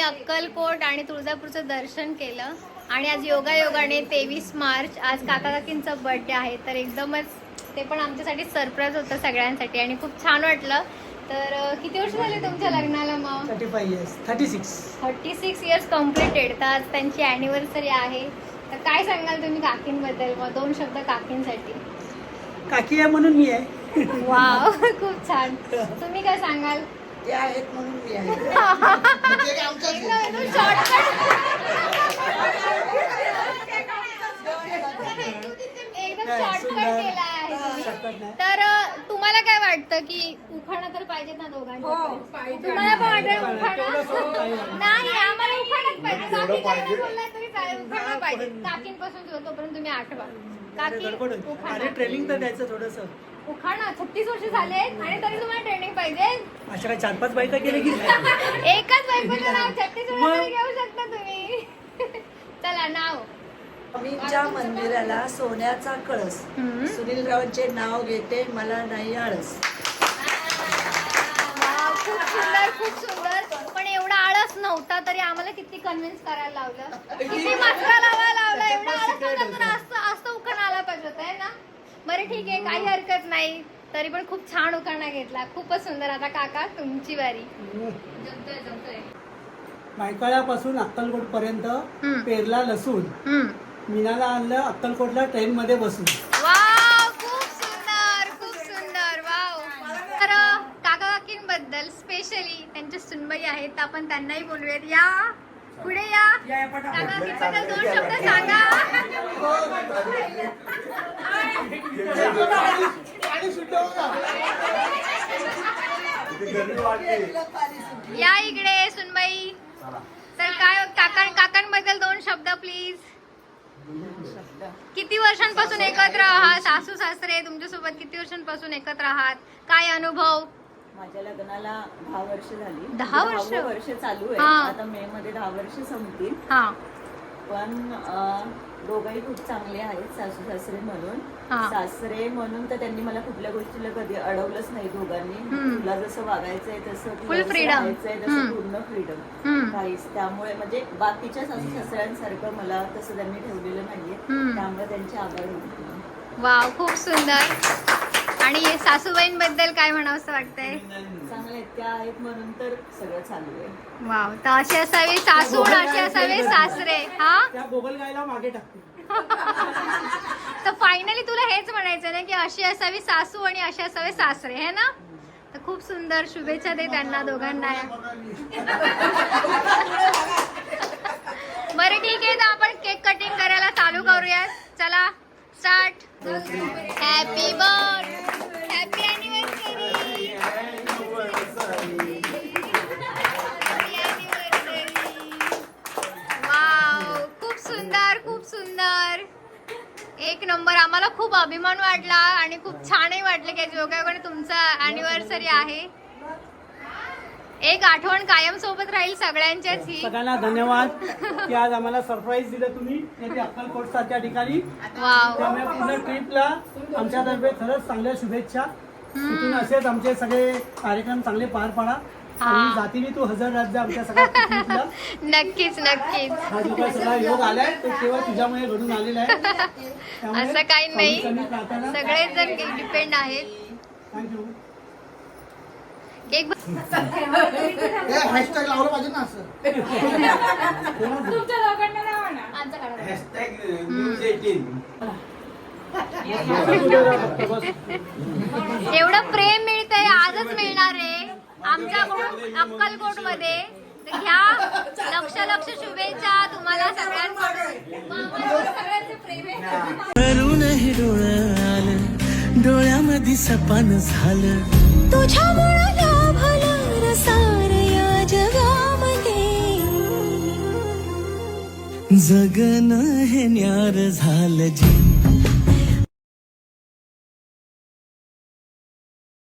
आम्ही अक्कलकोट आणि तुळजापूरचं दर्शन केलं. आणि आज योगा योगाने तेवीस मार्च आज काका काकींचा बर्थडे आहे. तर एकदमच ते पण आमच्यासाठी सरप्राईज होतं सगळ्यांसाठी आणि खूप छान वाटलं. तर किती वर्ष झाले तुमच्या लग्नाला मग? Thirty five years thirty six thirty six years completed तर आज त्यांची ॲनिव्हर्सरी आहे. तर काय सांगाल तुम्ही काकींबद्दल? मग दोन शब्द काकींसाठी. काकी आहे म्हणून मी आहे. वाव खूप छान. तुम्ही काय सांगाल? ते आहेत म्हणून मी आहे. एकदम नाही, शॉर्टकट सुंदर. केला आहे तुम्ही. शॉर्टकट नाही. तर अ, तुम्हाला काय वाटतं की उखाणा तर पाहिजेत ना दोघांचे तुम्हाला पण वाटतं तेवढं सोडून उखाणा काही नाही. नाही आम्हाला उखाणाच पाहिजे. काकी काही नाही बोलला तरी चालेल उखाणा पाहिजे. काकींपासून सुरू तोपर्यंत तुम्ही आठवा. काकी गडबड अरे ट्रेनिंग तर द्यायचं थोडस. उखाणा छत्तीस वर्ष झाले आणि तरी तुम्हाला ट्रेनिंग पाहिजे. अशा काय चार पाच बायका केले की? एकच बायकोचं नाव छत्तीस? वर्ष घेऊ शकता तुम्ही. चला नाव. स्वामींच्या मंदिराला सोन्याचा कळस. सुनील रावांचे नाव घेते मला नाही आळस. वाव, खूप सुंदर खूप सुंदर. पण एवढा आळस नव्हता तरी आम्हाला किती कन्व्हिन्स करायला लावलं. किती मस्का लावायला लावला. एवढा आळस नव्हता तर असं असं उखाणा आला पाहिजे होता है ना? बरं ठीक आहे. काही हरकत नाही तरी पण खूप छान उखाणा घेतला. खूपच सुंदर. आता काका तुमची वारी. जमतोय जमतोय मायकाळ्यापासून अक्कलकोट पर्यंत. पेरला लसूण. मीनाला आणलं अक्कलकोटला ट्रेन मध्ये बसून. वाव खूप सुंदर खूप सुंदर. वाव. तर काका काकींबद्दल स्पेशली त्यांच्या सुनबाई आहेत तर आपण त्यांनाही बोलूयात. या. पुढे या. काका काकींबद्दल दोन शब्द सांगा. या इकडे सुनबाई. तर काय काका काकांबद्दल दोन शब्द प्लीज किती वर्षांपासून एकत्र आहात? सासू सासरे तुमच्यासोबत किती वर्षांपासून एकत्र आहात? काय अनुभव? माझ्या लग्नाला दहा वर्ष झाली. दहा वर्ष? वर्ष चालू आहे. हा. आता मे मध्ये दहा वर्ष संपतील. हा. पण दोघंही खूप चांगले आहेत सासू सासरे म्हणून हा. सासरे म्हणून तर त्यांनी मला कुठल्या गोष्टीला कधी अडवलंच नाही दोघांनी. तुला जसं वागायचंय तसं तुला Full जसं freedom. राहायचंय तसं. पूर्ण फ्रीडम हम्म. काहीच त्यामुळे म्हणजे बाकीच्या सासू सासऱ्यांसारखं मला तसं त्यांनी ठेवलेलं नाहीये हम्म. त्यामुळे त्यांचे आभार होते वाव खूप सुंदर आणि सासूबाईंबद्दल काय म्हणावं असं वाटतंय त्या आहेत म्हणून तर सगळं चालू आहे. वाव तर असे असावे सासू असे असावे सासरे हा? त्या गोगल गायला मागे टाकते तर फायनली तुला हेच म्हणायचं ना की अशी असावी सासू आणि असे असावे सासरे है ना? तर खूप सुंदर शुभेच्छा दे त्यांना दोघांना. बरं ठीक आहे तर आपण केक कटिंग करायला चालू करूयात. चला स्टार्ट हॅपी बर्थ आम्हाला खूप अभिमान वाटला आणि खूप छानही वाटलं की योगायोगाने तुमचा अॅनिव्हर्सरी आहे. एक आठवण कायम सोबत राहील सगळ्यांच्याच ही. सगळ्यांना धन्यवाद की आज आम्हाला सरप्राईज दिलं तुम्ही. येथे अक्कलकोट सारख्या ठिकाणी. वाव. त्यामुळे पूर्ण ट्रिपला आमच्यातर्फे खरंच चांगल्या शुभेच्छा. तिथून असेच आमचे सगळे कार्यक्रम चांगले पार पाडा. आणि जातीने तू हजर राहत जा आमच्या सगळ्या नक्कीच नक्कीच. हा जो काही सगळा योग आलाय तो केवळ तुझ्यामुळे घडून आलेला आहे. त्यामुळे असं काही नाही. स्वामी प्रार्थना सगळेच जण डिपेंड आहेत. थँक्यू केक हॅशटॅग लावलं पाहिजे ना असं. आमचा काढा. एवढं प्रेम मिळतंय आजच मिळणार आहे. आमच्याकडून अक्कलकोटमध्ये घ्या. लक्ष लक्ष शुभेच्छा तुम्हाला सगळ्यांकडून सगळ्यांचे आलं डोळ्यामध्ये सपान झालं तुझ्यामुळं जगन हे न्यार झालं जी.